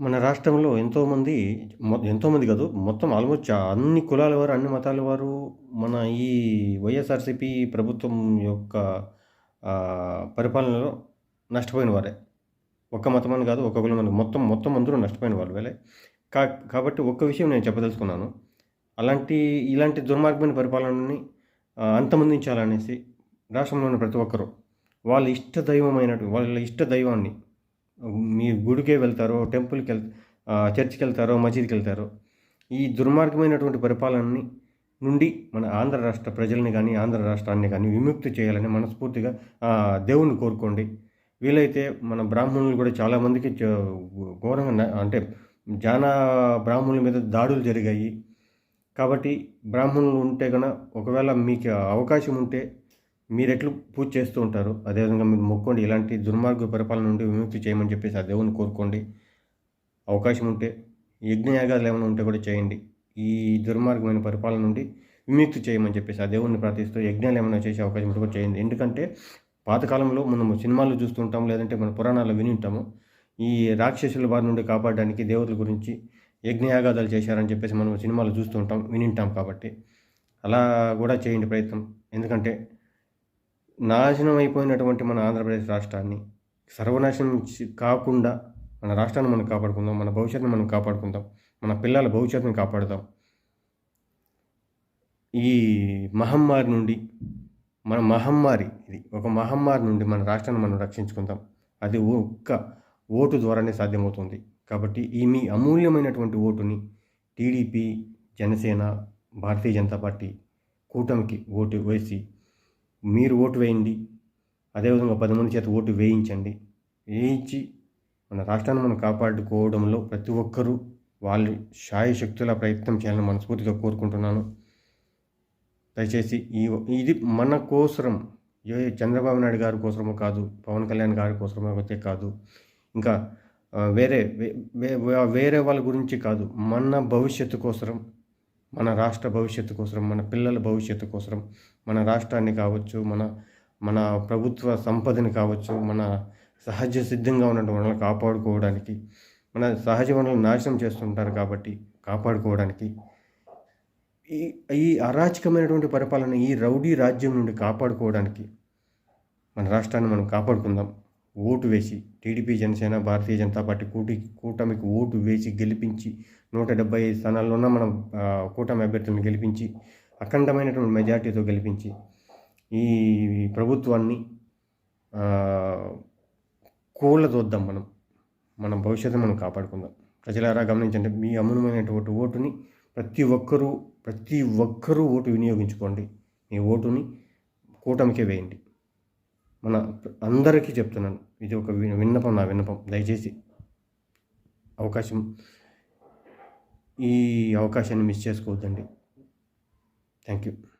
మన రాష్ట్రంలో ఎంతోమంది మొ ఎంతోమంది కాదు మొత్తం ఆల్మోస్ట్ అన్ని కులాల వారు అన్ని మతాల వారు మన ఈ వైఎస్ఆర్సీపీ ప్రభుత్వం యొక్క పరిపాలనలో నష్టపోయిన వారే. ఒక్క మతమని కాదు ఒక్క కులమని మొత్తం మొత్తం అందరూ నష్టపోయిన వాళ్ళు వేలే. కా కాబట్టి ఒక్క విషయం నేను చెప్పదలుచుకున్నాను. అలాంటి ఇలాంటి దుర్మార్గమైన పరిపాలనని అంతమందించాలనేసి అంతమొందించాలనేసి రాష్ట్రంలోని ప్రతి ఒక్కరూ వాళ్ళ ఇష్ట దైవమైనటువంటి వాళ్ళ ఇష్ట దైవాన్ని మీ గుడికే వెళ్తారో టెంపుల్కి వెళ్ చర్చ్కి చర్చికి వెళ్తారో మసీద్కి వెళ్తారో ఈ దుర్మార్గమైనటువంటి పరిపాలనని నుండి మన ఆంధ్ర రాష్ట్ర ప్రజల్ని కానీ ఆంధ్ర రాష్ట్రాన్ని కానీ విముక్తి చేయాలని మనస్ఫూర్తిగా ఆ, దేవుణ్ణి కోరుకోండి. వీలైతే మన బ్రాహ్మణులు కూడా చాలామందికి ఘోరంగా అంటే జానా బ్రాహ్మణుల మీద దాడులు జరిగాయి. కాబట్టి బ్రాహ్మణులు ఉంటే కనుక ఒకవేళ మీకు అవకాశం ఉంటే మీరు ఎట్లు పూజ చేస్తూ ఉంటారు. అదేవిధంగా మీరు మొక్కోండి. ఇలాంటి దుర్మార్గ పరిపాలన నుండి విముక్తి చేయమని చెప్పేసి ఆ దేవుని కోరుకోండి. అవకాశం ఉంటే యజ్ఞయాగాలు ఏమైనా ఉంటే కూడా చేయండి. ఈ దుర్మార్గమైన పరిపాలన నుండి విముక్తి చేయమని చెప్పేసి ఆ దేవుణ్ణి ప్రార్థిస్తూ యజ్ఞాలు ఏమైనా చేసే అవకాశం ఉంటే కూడా చేయండి. ఎందుకంటే పాతకాలంలో మనం సినిమాలు చూస్తుంటాం లేదంటే మన పురాణాలు విని ఉంటాము. ఈ రాక్షసుల బారి నుండి కాపాడడానికి దేవతల గురించి యజ్ఞయాగాదాలు చేశారని చెప్పేసి మనం సినిమాలు చూస్తుంటాం వినింటాం కాబట్టి. అలా కూడా చేయండి ప్రయత్నం. ఎందుకంటే నాశనం అయిపోయినటువంటి మన ఆంధ్రప్రదేశ్ రాష్ట్రాన్ని సర్వనాశనం కాకుండా మన రాష్ట్రాన్ని మనం కాపాడుకుందాం మన భవిష్యత్తును మనం కాపాడుకుందాం మన పిల్లల భవిష్యత్తుని కాపాడుదాం. ఈ మహమ్మారి నుండి మన మహమ్మారి ఇది ఒక మహమ్మారి నుండి మన రాష్ట్రాన్ని మనం రక్షించుకుందాం. అది ఒక్క ఓటు ద్వారానే సాధ్యమవుతుంది. కాబట్టి ఈ మీ అమూల్యమైనటువంటి ఓటుని టీడీపీ జనసేన భారతీయ జనతా పార్టీ కూటమికి ఓటు వేసి మీరు ఓటు వేయండి. అదేవిధంగా పది మంది చేత ఓటు వేయించండి. వేయించి మన రాష్ట్రాన్ని మనం కాపాడుకోవడంలో ప్రతి ఒక్కరూ వాళ్ళు శాయశక్తుల ప్రయత్నం చేయాలని మనస్ఫూర్తిగా కోరుకుంటున్నాను. దయచేసి ఈ ఇది మన కోసరం. ఏ చంద్రబాబు నాయుడు గారి కోసమో కాదు పవన్ కళ్యాణ్ గారి కోసమో అయితే కాదు. ఇంకా వేరే వే- వే- వేరే వాళ్ళ గురించి కాదు మన భవిష్యత్తు కోసరం. మన రాష్ట్ర భవిష్యత్తు కోసం మన పిల్లల భవిష్యత్తు కోసం మన రాష్ట్రాన్ని కావచ్చు మన మన ప్రభుత్వ సంపదని కావచ్చు మన సహజ సిద్ధంగా ఉన్నటువంటి వనరులను కాపాడుకోవడానికి మన సహజ వనరులను నాశనం చేస్తుంటారు కాబట్టి కాపాడుకోవడానికి ఈ ఈ అరాచకమైనటువంటి పరిపాలన ఈ రౌడీ రాజ్యం నుండి కాపాడుకోవడానికి మన రాష్ట్రాన్ని మనం కాపాడుకుందాం. ఓటు వేసి టీడీపీ జనసేన భారతీయ జనతా పార్టీ కూటి కూటమికి ఓటు వేసి గెలిపించి నూట డెబ్బై ఐదు స్థానాల్లో ఉన్న మనం కూటమి అభ్యర్థులను గెలిపించి అఖండమైనటువంటి మెజార్టీతో గెలిపించి ఈ ప్రభుత్వాన్ని ఆ, మనం. మన భవిష్యత్తు మనం కాపాడుకుందాం. ప్రజలారా గమనించండి మీ అమూల్యమైనటువంటి ఓటుని ప్రతి ఒక్కరూ ప్రతి ఒక్కరూ ఓటు వినియోగించుకోండి. మీ ఓటుని కూటమికే వేయండి. మన అందరికీ చెప్తున్నాను. ఇది ఒక విన్నపం నా విన్నపం. దయచేసి అవకాశం ఈ అవకాశాన్ని మిస్ చేసుకోవద్దండి. Thank you